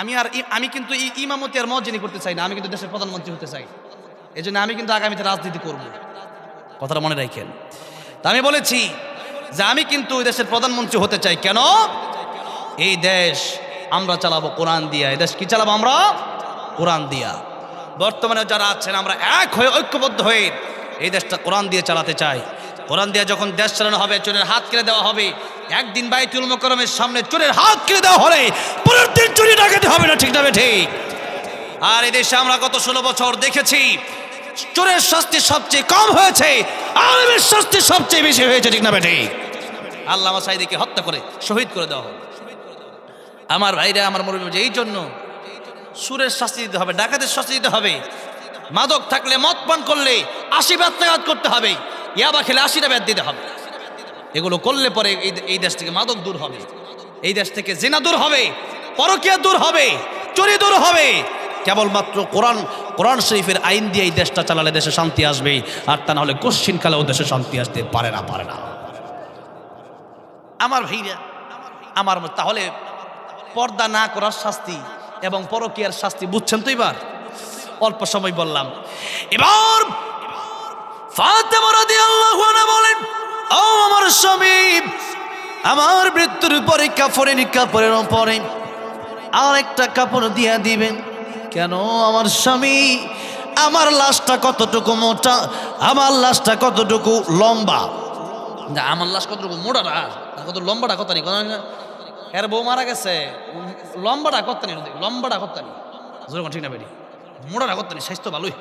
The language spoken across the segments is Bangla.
আমি আর আমি কিন্তু এই ইমামতি আর মজ্জিনি করতে চাই না, আমি কিন্তু দেশের প্রধানমন্ত্রী হতে চাই। এই জন্য আমি কিন্তু আগামীতে রাজনীতি করব। কথাটা মনে রাখেন। তা আমি বলেছি যে আমি কিন্তু দেশের প্রধানমন্ত্রী হতে চাই কেন? এই দেশ আমরা চালাবো কোরআন দিয়া। এই দেশ কি চালাবো আমরা? কোরআন দিয়া। বর্তমানে যারা আছেন, আমরা এক হয়ে ঐক্যবদ্ধ হয়ে এই দেশটা কোরআন দিয়ে চালাতে চাই। কোরআন দিয়ে যখন দেশ চালানো হবে, চোরের হাত কেড়ে দেওয়া হবে, একদিন বাইতুল মোকরমের সামনে চোরের হাত কেড়ে দেওয়া হলে পরের দিন চুরি ডাকাতে হবে না, ঠিক না বে ঠিক? আর এই দেশে আমরা গত ষোলো বছর দেখেছি, চোরের শাস্তি সবচেয়ে কম হয়েছে, আলমের শাস্তি সবচেয়ে বেশি হয়েছে, ঠিক না বে ঠিক? আল্লাহ সাইদিকে হত্যা করে শহীদ করে দেওয়া হবে আমার ভাইরা, আমার যে এই জন্য সুরের শাস্তি দিতে হবে, ডাকাতের শাস্তি দিতে হবে। মাদক থাকলে মদ পান করলে আশি ব্যাত্যাঘাত করতে হবে। ইয়াবা খেলে আশিটা ব্যাত দিতে হবে। এগুলো করলে পরে এই দেশ থেকে মাদক দূর হবে। এই দেশ থেকে জেনা দূর হবে, পরকিয়া দূর হবে, চুরি দূর হবে। কেবলমাত্র কোরআন কোরআন শরীফের আইন দিয়ে এই দেশটা চালালে দেশে শান্তি আসবে আর তা না হলে কশ্চিন কালেও দেশে শান্তি আসতে পারে না পারে না। আমার ভাইরা, আমার তাহলে পর্দা না করার শাস্তি এবং পরকীয়ার শাস্তি বুঝছেন তো এবার? অল্প সময় বললাম। এবার বলেন, ও আমার স্বামী, আমার মৃত্যুর পরে কাপড়ের কাপড়ের পরে আর একটা কাপড় দিয়া দিবেন। কেন আমার স্বামী, আমার লাশটা কতটুকু মোটা, আমার লাশটা কতটুকু লম্বা? না, আমার লাশ কতটুকু মোটাটা আর কত লম্বাটা কত নি। এর বউ মারা গেছে। লম্বাটা কত নি লম্বাটা কত নি ঠিক না বেরি মোটাটা কত নি স্বাস্থ্য ভালোই।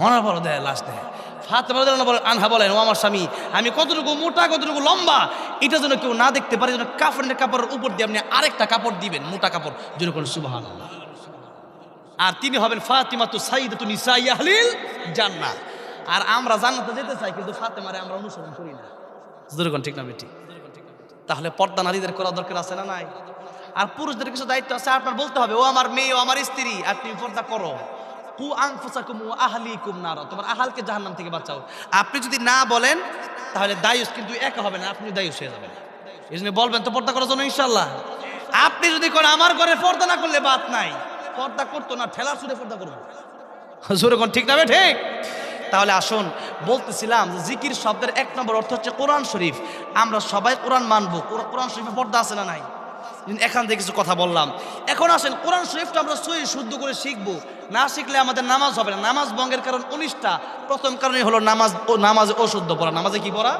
মরার পর দেয়, লাশ দেয়। ফাতেমা বলে, আনহা বলেন, ও আমার স্বামী, আমি কতটুকু মোটা, কতটুকু লম্বা, এটা যেন কেউ না দেখতে পারে, যেন কাপড়ের কাপড়ের উপর দিয়ে আপনি আরেকটা কাপড় দিবেন, মোটা কাপড়। যেরকম সুবাহান আর তিনি হবেন ফাতিমা তো সাইদ তুমি সাই আহলিল জান্নাত আর আমরা জান্নাতে যেতে চাই, কিন্তু ফাতেমারে আমরা অনুসরণ করি না। যেরকম ঠিক না বেটি তাহলে পর্দা নারীদের করা দরকার আছে না নাই? আর পুরুষদের কিছু দায়িত্ব আছে, আপনার বলতে হবে, ও আমার মেয়ে, ও আমার স্ত্রী, আর তুমি পর্দা করো। কু আংফুসাকুম ও আহলিকুম নারা, তোমার আহালকে জাহান্নাম থেকে বাঁচাও। আপনি যদি না বলেন, তাহলে দায়ুস কিন্তু একা হবে না, আপনি দায়ুস হয়ে যাবেন। এই জন্য বলবেন তো পর্দা করার জন্য ইনশাল্লাহ আপনি যদি করেন, আমার ঘরে পর্দা না করলে বাদ নাই। পর্দা করতো না, ঠেলা সুরে পর্দা করব। জোরে কোন ঠিক না ঠিক। তাহলে আসুন, বলতেছিলাম যে জিকির শব্দের এক নম্বর অর্থ হচ্ছে কোরআন শরীফ। আমরা সবাই কোরআন মানবো। কোর- কোরআন শরীফে পর্দা আছে না নাই? এখান থেকে কিছু কথা বললাম। এখন আসেন, কোরআন শরীফটা আমরা সই শুদ্ধ করে শিখব। না শিখলে আমাদের নামাজ হবে না। নামাজ ভঙ্গের কারণ উনিশটা। প্রথম কারণে হলো নামাজ ও নামাজে অশুদ্ধ পড়া। নামাজে কি পড়া?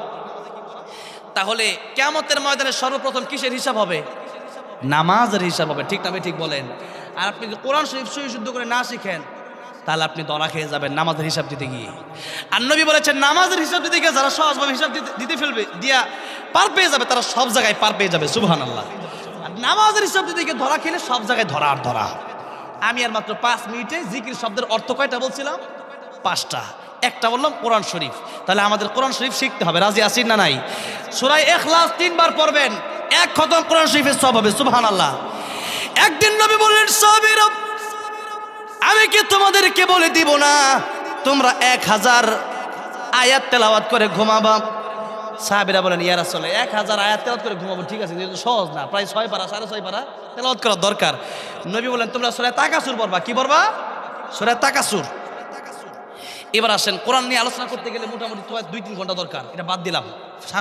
তাহলে কেমতের ময়দানে সর্বপ্রথম কিসের হিসাব হবে? নামাজের হিসাব হবে। ঠিক না ঠিক বলেন। আর আপনি যদি কোরআন শরীফ সহি, শুদ্ধ করে না শিখেন, তাহলে আপনি দরা খেয়ে যাবেন নামাজের হিসাব দিতে গিয়ে। আর নবী বলেছেন, নামাজের হিসাব দিতে গিয়ে যারা সহজভাবে হিসাব দিতে ফেলবে, দিয়া পার পেয়ে যাবে, তারা সব জায়গায় পার পেয়ে যাবে। সুবহান আল্লাহ নামাজের দিতে গিয়ে ধরা খেলে সব জায়গায় ধরা আর ধরা আমি আর মাত্র পাঁচ মিনিটে জিকির শব্দের অর্থ কয়টা বলছিলাম? পাঁচটা। একটা বললাম কোরআন শরীফ। তাহলে আমাদের কোরআন শরীফ শিখতে হবে। রাজি আসিন না নাই? সুরাই এখলাস তিনবার পড়বেন। এক খতম কোরআন শরীফের সব হবে সুবহান আল্লাহ একদিন নবী বললেন সাহাবীরা আমি কি তোমাদেরকে বলে দিব না? তোমরা এক হাজার আয়াত তেলাওয়াত করে ঘুমাবা সাহাবিরা বলেন ইয়ার আসলে এক হাজার আয়াত তেলাওয়াত করে ঘুমাবো, ঠিক আছে? যেহেতু সহজ না, প্রায় ছয় পারা, সাড়ে ছয় পারা তেলাওয়াত করা দরকার। নবী বলেন, তোমরা সোরায় তাকাসুর পড়বা। কি পড়বা? সোরায় তাকাসুর। এবার আসেন, কোরআন নিয়ে আলোচনা করতে গেলে মোটামুটি তোমার দুই তিন ঘণ্টা দরকার। এটা বাদ দিলাম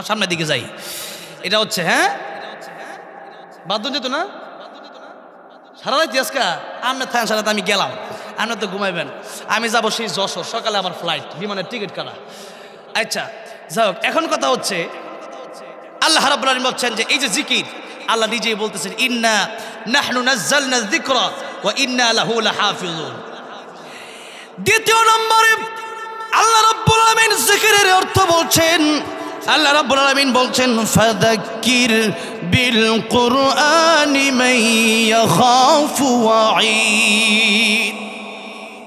সামনের দিকে যাই। এটা হচ্ছে হ্যাঁ? বাদ যেত না? সারা রাত আজকা আপনি থাকেন, সারা আমি গেলাম। আপনি তো ঘুমাইবেন। আমি যাব সেই যশোর, সকালে আমার ফ্লাইট বিমানের টিকিট কাটা। আচ্ছা যাই এখন কথা হচ্ছে, আল্লাহ রাব্বুল আলামিন বলছেন যে এই যে জিকির, আল্লাহ নিজেই বলতেছেন, ইন্না নাহনু নাজ্জালনা যিকরা ওয়া ইন্না লাহু লাহাফিজুন। দ্বিতীয় নম্বরে আল্লাহ রাব্বুল আলামিন জিকিরের অর্থ বলছেন, আল্লাহ রাব্বুল আলামিন বলছেন, ফাযাক্কির বিল কুরআনি মান ইয়াখাফু ওয়াঈদ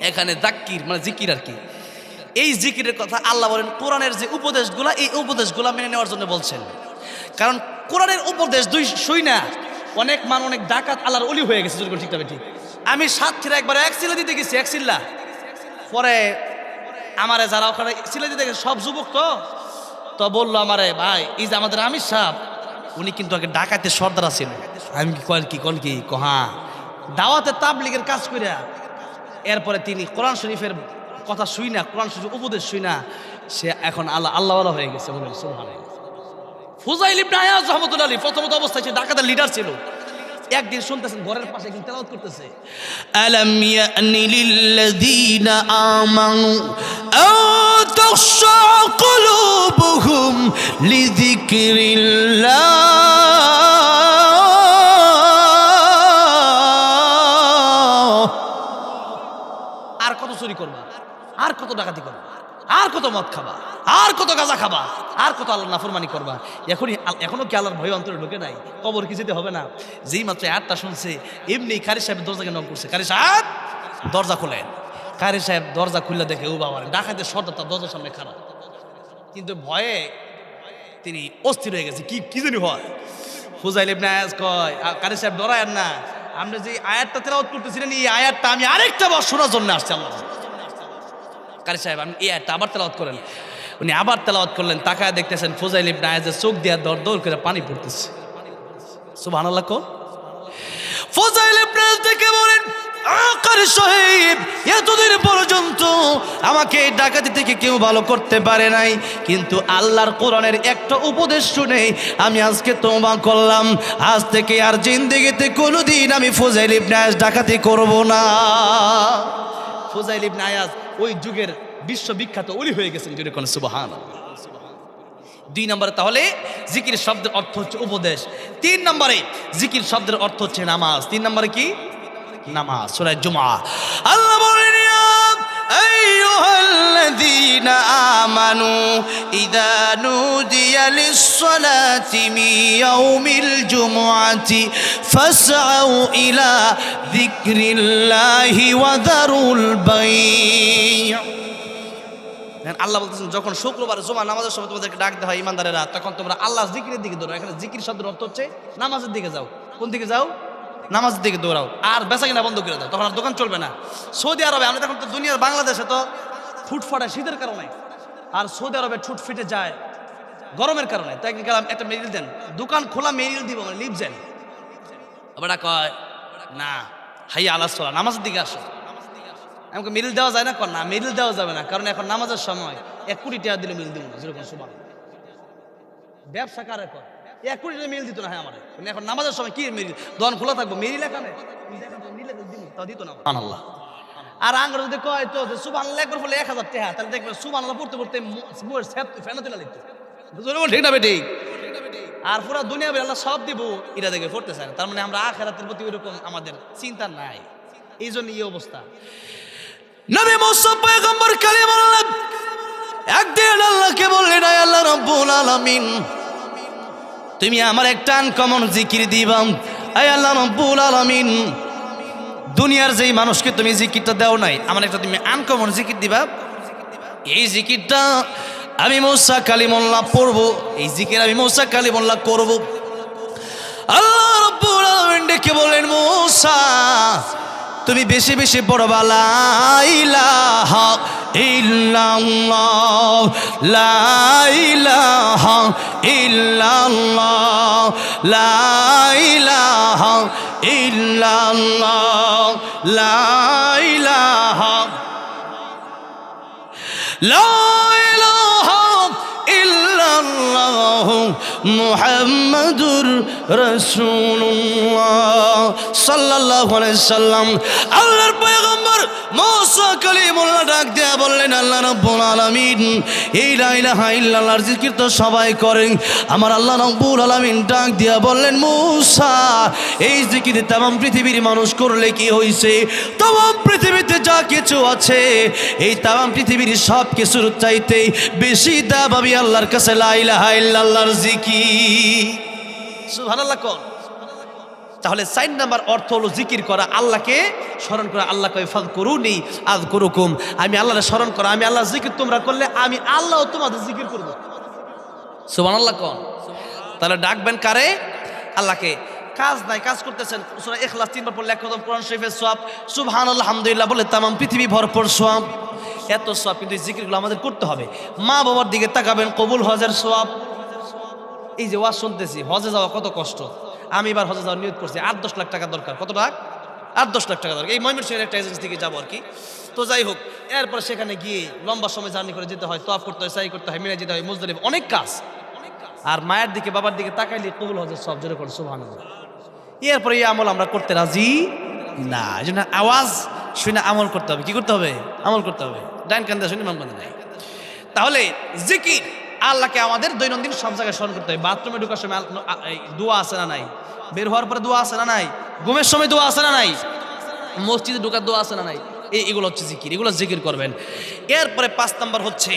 এখানে জাক্কির মানে জিকির আর কি। এই জিকিরের কথা আল্লাহ বলেন, কোরআনের যে উপদেশগুলা, এই উপদেশগুলা মেনে নেওয়ার জন্য বলছেন। কারণ কোরআনের উপদেশ দুই শুই না, অনেক মান, অনেক ডাকাত আল্লাহর অলি হয়ে গেছে ঠিক তবে ঠিক। আমি সাতক্ষীরা একবার এক সিলা দিতে গেছি, এক সিল্লা পরে আমারে যারা ওখানে সিলা দিতে গেছে, সব যুবক তো তো বলল আমারে, ভাই, এই যে আমাদের আমির সাহেব, উনি কিন্তু আগে ডাকাতে সর্দার আছেন। আমি কি কল কি কল কি? কহা, দাওয়াতে তাবলিগের কাজ কইরা, এরপরে তিনি কোরআন শরীফের কথা শুই না, কোরআন শুধু উপদেশ শুই না, সে এখন আল্লাহ, আল্লাহওয়ালা হয়ে গেছে বলে সুলহান ফুজাইল ইবনে আয়াজ রহমতুল্লাহ আলী প্রথমত অবস্থায় সে ডাকাতের লিডার ছিল। একদিন শুনতেছেন, ঘরের পাশে একদিন তেলাওয়াত করতেছে। আলাম ইয়ানি লিল্লাযীনা আমানু তাখশা কুলুবুহুম লিযিকরিল্লাহ। কত ডাকাতি করবা? আর কত মদ খাবা? আর কত গাঁজা খাবা? আর কত আল্লাহ নাফরমানি করবা? এখনই আল- এখনও কি আল্লাহর ভয় অন্তরে ঢুকে নাই? কবর কি হবে না? যেই মাত্র আটটা শুনছে, এমনি কারি সাহেব দরজাকে নক করছে। কারি সাহেব, দরজা খোলেন কারি সাহেব দরজা খুললে দেখে, ও বাবা, ডাকাতের সর্দার তার দরজার সামনে খারাপ। কিন্তু ভয়ে তিনি অস্থির হয়ে গেছে। কি কি জানি হয়। ফুজাইল ইবনে আয়াজ কয় কারি সাহেব ডরায়েন না। আপনি যে আয়াতটা তেলাওয়াত করতেছিলেন, এই আয়াতটা আমি আরেকটা বার শোনার জন্য আসছি আল্লাহ কারি সাহেব, আমি এই আয়াতটা আবার তেলাওয়াত করেন। উনি আবার তেলাওয়াত করলেন, তাকায় দেখতেছেন ফুজাইল ইবনে আয়াজের চোখ দিয়া দর দর করে পানি পড়তেছে। সুবহানাল্লাহ কোন ফজাইল ইবনে দেখে বলেন আকার সাহেব, এতদিন পর্যন্ত আমাকে এই ডাকাতি থেকে কেউ ভালো করতে পারে নাই, কিন্তু আল্লাহর কোরআনের একটা উপদেশ শুনে আমি আজকে তোমা করলাম। আজ থেকে আর জিন্দেগিতে কোনোদিন আমি ফজাইল ইবনে আয়াজ ডাকাতি করব না। ফুজাইল ইবনে আয়াজ ওই যুগের বিশ্ববিখ্যাত উলি হয়ে গেছেন যদি কোন সুবাহান দুই নম্বরে তাহলে জিকির শব্দের অর্থ হচ্ছে উপদেশ। তিন নম্বরে জিকির শব্দের অর্থ হচ্ছে নামাজ। তিন নম্বরে কি? নামাজ, সুরায় জুমা আল্লাহ বলেন আল্লাহ বলতেছেন, যখন শুক্রবার জমা নামাজের সময় তোমাদেরকে ডাকতে হয় ইমানদারেরা, তখন তোমরা আল্লাহ জিকিরের দিকে ধরো এখানে জিকির শব্দের অর্থ হচ্ছে নামাজের দিকে যাও। কোন দিকে যাও? নামাজের দিকে দৌড়াও। আর বেচা কিনা বন্ধ করে দাও, তখন আর দোকান চলবে না। সৌদি আরবে আমরা দেখুন তো দুনিয়ার বাংলাদেশে তো ফুট ফাটা শীতের কারণে। আর সৌদি আরবে ছুট ফিটে যায় গরমের কারণে। তাই গেলাম, একটা মেরিল দেন। দোকান খোলা মেরিল দিব মানে লিভ যান আবার কয়, না হাই আলাস চলা নামাজের দিকে আসো। আমাকে মিল দেওয়া যায় না? কর, না মিল দেওয়া যাবে না, কারণ এখন নামাজের সময় এক কোটি টাকা দিলে মিল দিব না। যেরকম সুবান ব্যবসা কারে কর এক কোটি টাকা মিল দিত না হ্যাঁ আমার। কিন্তু এখন নামাজের সময় কি মিল? দোকান খোলা থাকব মিল এখানে তাও দিত না আল্লাহ আর আঙ্গুর যদি কয় তো সুবান একবার বলে এক হাজার টাকা তাহলে দেখবেন সুবান পড়তে পড়তে ফেনা তুলে লিখতো। ঠিক না বেটি? আর পুরো দুনিয়া আল্লাহ সব দিব এটা দেখে পড়তে চায় তার মানে আমরা আখেরাতের প্রতি ওইরকম আমাদের চিন্তা নাই। এই জন্য এই অবস্থা। নবী মুসা পয়গম্বর কালিমুল্লাহ একদিন আল্লাহকে বললেন আল্লাহ রাব্বুল আলামিন। তুমি আমার একটা আনকমন জিকির দিবাম আয় আল্লাহ রাব্বুল আলামিন। দুনিয়ার যেই মানুষকে তুমি জিকিরটা দাও নাই, আমার একটা তুমি আনকমন জিকির দিবা। এই জিকিরটা আমি মৌসা কালিমুল্লাহ পড়ব, এই জিকির আমি মৌসা কালিমুল্লাহ করব। আল্লাহ রাব্বুল আলামিন ডেকে বলেন মৌসা তুমি বেশি বেশি পড়বা, লা ইলাহা ইল্লাল্লাহ, লা ইলাহা ইল্লাল্লাহ, লা ইলাহা ইল্লাল্লাহ, লা ইলাহা লা ইলাহা ইল্লাল্লাহ মুহাম্মাদুর রাসূলুল্লাহ সাল্লাল্লাহু আলাইহি সাল্লাম। আল্লাহর পয়গম্বর মুসা কালিমুল্লাহ বললেন আল্লাহ রাব্বুল আলামিন, এই লা ইলাহা ইল্লাল্লাহর জিকির তো সবাই করেন। আমার আল্লাহ রাব্বুল আলামিন ডাক দিয়া বললেন, মুসা, এই জিকির তাম পৃথিবীর মানুষ করলে কি হইছে? তাম পৃথিবীতে যা কিছু আছে, এই তাম পৃথিবীর সব কিছুর চাইতে বেশি দাম আমি আল্লাহর কাছে লা ইলাহা ইল্লাল্লাহর জিকির। সুবহানাল্লাহ কোন। তাহলে সাইন নাম্বার অর্থ হলো জিকির করা, আল্লাহকে স্মরণ করা। আল্লাহ কয় ফাদ করুনি আজ করুকুম আমি আল্লাহরে স্মরণ করা, আমি আল্লাহ জিকির তোমরা করলে আমি আল্লাহ তোমাদের জিকির করব। সুবহানাল্লাহ কোন। তাহলে ডাকবেন কারে? আল্লাহকে। কাজ নাই, কাজ করতেছেন। সূরা ইখলাস তিনবার পড়লে একদম কোরআন শরীফের সওয়াব। সুবহানাল্লাহ, আলহামদুলিল্লাহ বলে তামাম পৃথিবী ভরপুর সওয়াব। এত সওয়াব, কিন্তু জিকিরগুলো আমাদের করতে হবে। মা বাবার দিকে তাকাবেন, কবুল হজের সওয়াব। এই যে ওয়াজ শুনতেছি, হজে যাওয়া কত কষ্ট। আমি এবার হজে যাওয়ার নিয়োগ করছি। আট, দশ লাখ টাকা দরকার। কত টাকা আট, দশ লাখ টাকা দরকার। এই ময়মনসিংহের একটা এজেন্সি থেকে যাব আর কি। তো যাই হোক, এরপর সেখানে গিয়ে লম্বা সময় জার্নি করে যেতে হয় তফ করতে হয় সাই করতে হয় মিলে যেতে হয় মুজদারিফ অনেক কাজ। আর মায়ের দিকে, বাবার দিকে তাকাইলে কবুল হজের সব জোরে করে সুবহান এরপরে এই আমল আমরা করতে রাজি না। এই জন্য আওয়াজ শুনে আমল করতে হবে। কি করতে হবে? আমল করতে হবে। ডাইন কান্দা শুনে মাম কান্দা নাই। তাহলে জিকির আল্লাহকে আমাদের দৈনন্দিন সব জায়গায় স্মরণ করতে হবে। বাথরুমে ঢোকার সময় দোয়া আছে না নাই? বের হওয়ার পরে দোয়া আসে না নাই? ঘুমের সময় দোয়া আসে না নাই? মসজিদে ঢোকার দোয়া আসে না নাই? এগুলো হচ্ছে জিকির, এগুলো জিকির করবেন। এরপরে পাঁচ নম্বর হচ্ছে,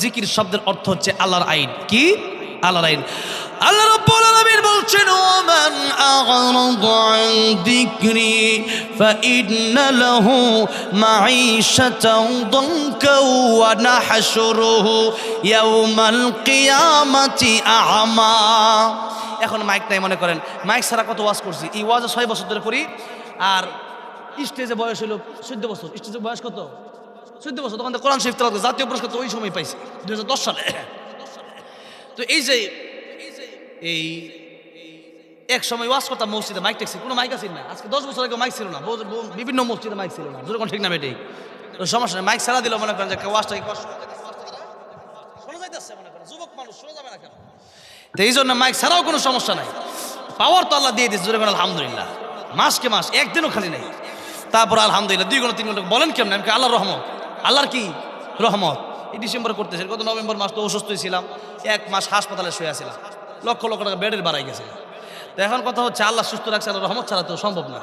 জিকির শব্দের অর্থ হচ্ছে আল্লাহর আইন। কি? আল্লাহর আইন। আল্লাহ রাব্বুল আলামিন বলছেন ও মান আগরাদু আন যিকরি, ফাইন্না লাহু মাঈশাতান দানকা ওয়া নাহশুরুহু ইয়াওমাল কিয়ামাতি আ'মা। এখন মাইক নাই, মনে করেন। মাইক ছাড়া কত ওয়াজ করছি? এই ওয়াজে ছয় বছর ধরে করি, আর স্টেজে বয়স হলো চোদ্দ বছর। স্টেজে বয়স কত? চোদ্দ বছর। তখন কোরআন শরীফ করে, জাতীয় পুরস্কার তো ওই সময় পাইছি দশ সালে। তো এই যে, এই এক সময় ওয়াজ করতাম মসজিদে মাইক ট্যাক্সি কোনো মাইক আছে না। আজকে দশ বছর আগে মাইক ছিল না। বিভিন্ন মসজিদে মাইক ছিল না। যেরকম ঠিক না বেটেই তো সমস্যা নেই মাইক ছাড়া দিল মনে করেন যে ওয়াজটা কষ্ট শোনা যাইতেছে মনে করেন যুবক মানুষ শোনা যাবে না কেন তো এই জন্য মাইক ছাড়াও কোনো সমস্যা নাই। পাওয়ার তো আল্লাহ দিয়ে দিচ্ছে জোরে করে আলহামদুলিল্লাহ। মাসকে মাস, একদিনও খালি নেই। তারপর আলহামদুলিল্লাহ, দুই ঘণ্টা তিন ঘণ্টা বলেন কেমন? আমি আল্লাহর রহমত। আল্লাহর কি রহমত? এই ডিসেম্বর করতেছে গত নভেম্বর মাস তো অসুস্থ ছিলাম। এক মাস হাসপাতালে শুয়ে আছিলাম। লক্ষ লক্ষ টাকা বেডের বাড়াই গেছে। তো এখন কথা হচ্ছে, আল্লাহ সুস্থ রাখছে আল্লাহ রহমত ছাড়া তো সম্ভব না।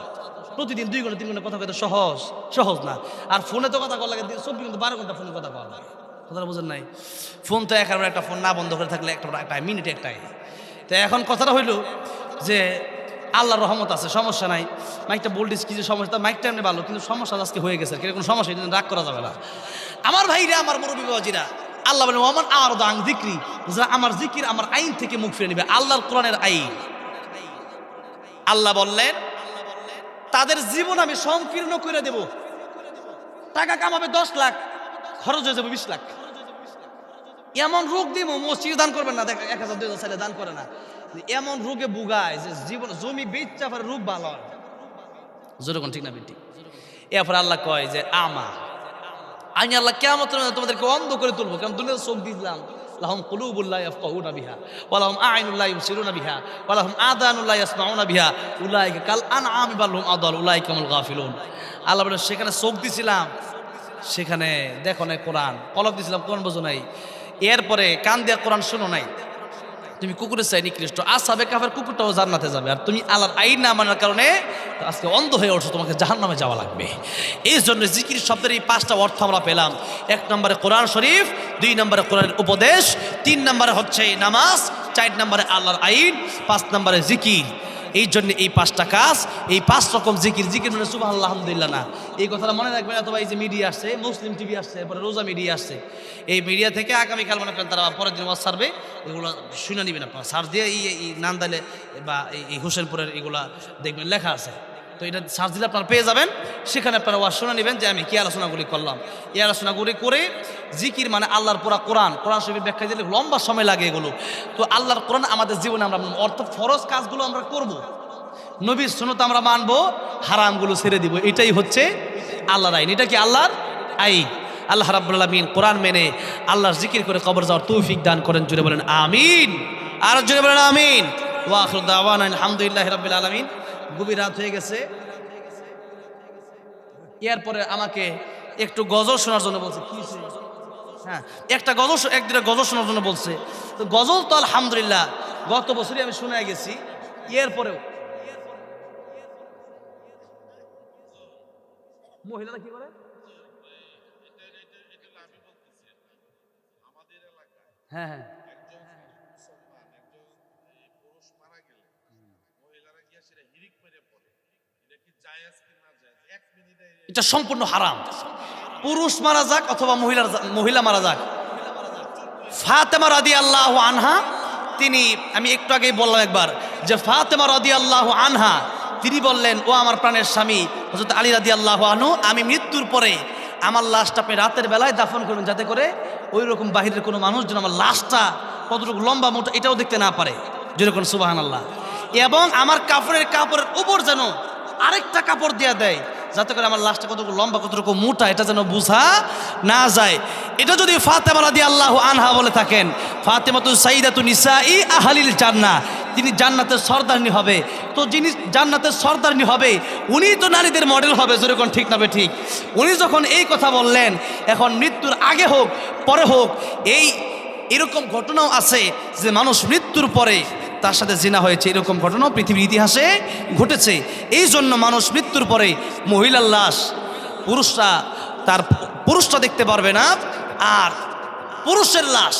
প্রতিদিন দুই ঘণ্টা তিন ঘণ্টা কথা কইতে সহজ সহজ না। আর ফোনে তো কথা কল লাগে চব্বিশ ঘণ্টা, বারো ঘণ্টা ফোনে কথা কওয়া লাগে। কথাটা বুঝেন নাই? ফোন তো একেবারে একটা ফোন না বন্ধ করে থাকলে একটা একটা, মিনিট একটাই। তো এখন কথাটা হইল যে আল্লাহর রহমত আছে, সমস্যা নাই। মাইকটা বোল্ডিস কিছু সমস্যা? তা মাইকটা এমনি ভালো, কিন্তু সমস্যা আজকে হয়ে গেছে কীরকম সমস্যা এটা রাগ করা যাবে না। আমার ভাইরা, আমার মুরব্বী বাবাজিরা, আল্লাহ বলেন, ওমান আর দাং জিক্রি আমার জিকির আমার আইন থেকে মুখ ফিরে নেবে, আল্লাহর কোরআনের আইন। আল্লাহ বললেন, তাদের জীবন আমি সংকীর্ণ করে দেব। টাকা কামাবে দশ লাখ, খরচ হয়ে যাবে বিশ লাখ। এমন রোগ দিব মসজিদ দান করবেন না। দেখ এক হাজার, দুই হাজার দান করে না। এমন রোগে বুগায় যে জীবন, জমি বেচা পরে রোগ ভালো যেরকম ঠিক না, বেটি? এরপর আল্লাহ কয় যে, আমা। আমি আল্লাহ কেমন তোমাদেরকে অন্ধ করে তুলবো। কেমন দুনিয়া চোখ দিলাম, লাহম কুলুবুল্লাহ ইয়াফকাহুনা বিহা ওয়ালাহুম আইনুল্লাহ ইউসিরুনা বিহা ওয়ালাহুম আদানুল্লাহ ইয়াসমাউনা বিহা। উলাইকা কাল আনআমি বাল হুম আদাল উলাইকা হুমুল গাফিলুন। আল্লাহ বলে, সেখানে চোখ দিছিলাম, সেখানে দেখো নাই কোরআন। কলক দিছিলাম, কোরআন বোঝো নাই। এরপরে কান দিয়া কোরআন শুনো নাই। তুমি কুকুরের চাই নিকৃষ্ট। আসাবে কাফের কুকুরটাও জান্নাতে যাবে। আর তুমি আল্লাহর আইন না মানার কারণে আজকে অন্ধ হয়ে উঠছো, তোমাকে জাহান নামে যাওয়া লাগবে। এই জন্য জিকির শব্দের এই পাঁচটা অর্থ আমরা পেলাম। এক নম্বরে কোরআন শরীফ, দুই নম্বরে কোরআনের উপদেশ, তিন নম্বরে হচ্ছে নামাজ, চার নম্বরে আল্লাহর আইন, পাঁচ নম্বরে জিকির। এই জন্য এই পাঁচটা কাজ, এই পাঁচ রকম জিকির। জিকির মানে সুবাহ আলহামদুলিল্লাহ না। এই কথাটা মনে রাখবেন, অথবা এই যে মিডিয়া আসছে, মুসলিম টিভি আসছে, এরপরে রোজা মিডিয়া আসছে। এই মিডিয়া থেকে আগামীকাল মনে করেন তারা পরের দিন ওয়াজ সারবে এগুলো শুনে নেবেন আপনারা। সার্চ দিয়ে এই নান্দালে বা এই হোসেনপুরের এগুলা দেখবেন লেখা আছে। তো এটা সার্চ দিলে আপনারা পেয়ে যাবেন। সেখানে আপনারা ওয়াজ শুনে নেবেন যে আমি কি আলোচনাগুলি করলাম। এই আলোচনাগুলি করে জিকির মানে আল্লাহর পুরা কোরআন কোরআন শরীফের ব্যাখ্যা দিলে লম্বা সময় লাগে এগুলো। তো আল্লাহর কোরআন আমাদের জীবনে আমরা অর্থাৎ ফরজ কাজগুলো আমরা করব। নবীর সুনত আমরা মানবো, হারামগুলো ছেড়ে দিব। এটাই হচ্ছে আল্লাহর আইন। এটা কি আল্লাহর আইন? আল্লাহ রাব্বুল আলামিন কোরআন মেনে আল্লাহর জিকির করে কবর যাওয়ার তৌফিক দান করেন। জুড়ে বলেন, আমিন। আর জুড়ে বলেন, আমিন। ওয়া আখিরু দাওয়ানা আলহামদুলিল্লাহি রাব্বিল আলামিন। গভীর রাত হয়ে গেছে। এরপরে আমাকে একটু গজল শোনার জন্য বলছে, কি? হ্যাঁ একটা গজল একদিনের গজল শোনার জন্য বলছে। তো গজল তো আলহামদুলিল্লাহ, গত বছরই আমি শুনে গেছি। এরপরেও মহিলারা কি করে হ্যাঁ হ্যাঁ। এটা সম্পূর্ণ হারাম। পুরুষ মারা যাক অথবা মহিলার মহিলা মারা যাক। ফাতেমা রাদি আল্লাহ আনহা, তিনি আমি একটু আগেই বললাম একবার যে ফাতেমা রাদি আল্লাহ আনহা, তিনি বললেন, ও আমার প্রাণের স্বামী হজরত আলী রাদি আল্লাহ আনহু, আমি মৃত্যুর পরে আমার লাশটা আপনি রাতের বেলায় দাফন করবেন যাতে করে ওই রকম বাহিরের কোনো মানুষ যেন আমার লাশটা কতটুকু লম্বা মোটা এটাও দেখতে না পারে। যেরকম সুবাহান আল্লাহ এবং আমার কাপড়ের কাপড়ের উপর যেন আরেকটা কাপড় দিয়ে দেয়, যাতে করে আমার লাশটা কতটুকু লম্বা, কতটুকু মোটা, এটা যেন বোঝা না যায়। এটা যদি ফাতেমা রাদি আল্লাহ আনহা বলে থাকেন, ফাতেমাতু সাইদাতু নিসা ই আহালিল জান্না তিনি জান্নাতের সর্দারনি হবে। তো যিনি জান্নাতের সর্দারনি হবে, উনি তো নারীদের মডেল হবে যেরকম ঠিক নাবে ঠিক? উনি যখন এই কথা বললেন, এখন মৃত্যুর আগে হোক, পরে হোক, এই এরকম ঘটনাও আছে যে মানুষ মৃত্যুর পরে তার সাথে জিনা হয়েছে, এরকম ঘটনাও পৃথিবীর ইতিহাসে ঘটেছে। এই জন্য মানুষ মৃত্যুর পরে মহিলার লাশ, পুরুষরা তার পুরুষটা দেখতে পারবে না, আর পুরুষের লাশ,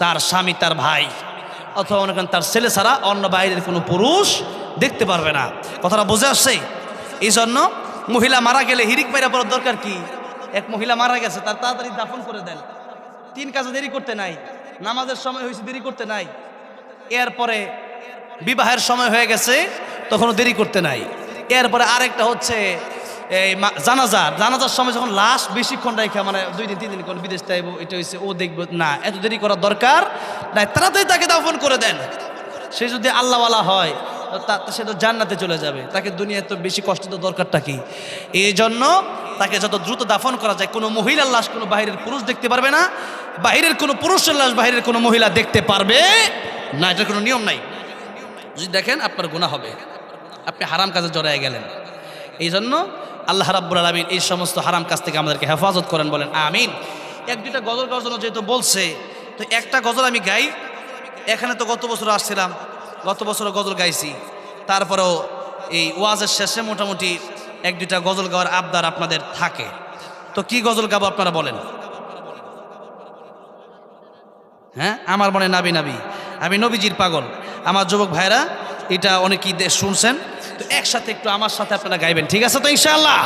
তার স্বামী, তার ভাই, অথবা মনে করেন তার ছেলে ছাড়া অন্য বাইরের কোনো পুরুষ দেখতে পারবে না। কথাটা বুঝে আসছে? এই জন্য মহিলা মারা গেলে হিরিক পাইরা পড়ার দরকার কি? এক মহিলা মারা গেছে, তার তাড়াতাড়ি দাফন করে দেন। তিন কাজে দেরি করতে নাই, নামাজের সময় হয়েছে, দেরি করতে নাই। এরপরে বিবাহের সময় হয়ে গেছে, তখনও দেরি করতে নাই। এরপরে আরেকটা হচ্ছে, এই জানাজার জানাজার সময় যখন লাস্ট বেশিক্ষণ রেখে মানে দুই দিন, তিন দিন কোন বিদেশ যাইব, এটা হয়েছে ও দেখবে, না, এত দেরি করার দরকার নাই, তাড়াতাড়ি তাকে দাফন করে দেন। সে যদি আল্লাহওয়ালা হয় সে তো জান্নাতে চলে যাবে। তাকে দুনিয়ায় তো বেশি কষ্ট তো দরকারটা কি? এই জন্য তাকে যত দ্রুত দাফন করা যায়, কোনো মহিলার লাশ কোনো বাইরের পুরুষ দেখতে পারবে না বাইরের কোনো পুরুষের লাশ বাইরের কোনো মহিলা দেখতে পারবে না। এটার কোনো নিয়ম নাই। যদি দেখেন আপনার গুণা হবে। আপনি হারাম কাজে জড়ায় গেলেন। এই জন্য আল্লাহ রাব্বুল আলমিন এই সমস্ত হারাম কাজ থেকে আমাদেরকে হেফাজত করেন, বলেন, আমিন। এক দুইটা গজল গজল যেহেতু বলছে, তো একটা গজল আমি গাই। এখানে তো গত বছর আসছিলাম। গত বছর গজল গাইছি। তারপরেও এই ওয়াজের শেষে মোটামুটি এক দুইটা গজল গাওয়ার আবদার আপনাদের থাকে। তো কি গজল গাবো আপনারা বলেন? হ্যাঁ? আমার মনে নাবি নাবি। আমি নবীজির পাগল। আমার যুবক ভাইরা এটা অনেকেই শুনছেন। তো একসাথে একটু আমার সাথে আপনারা গাইবেন। ঠিক আছে তো ইনশাআল্লাহ?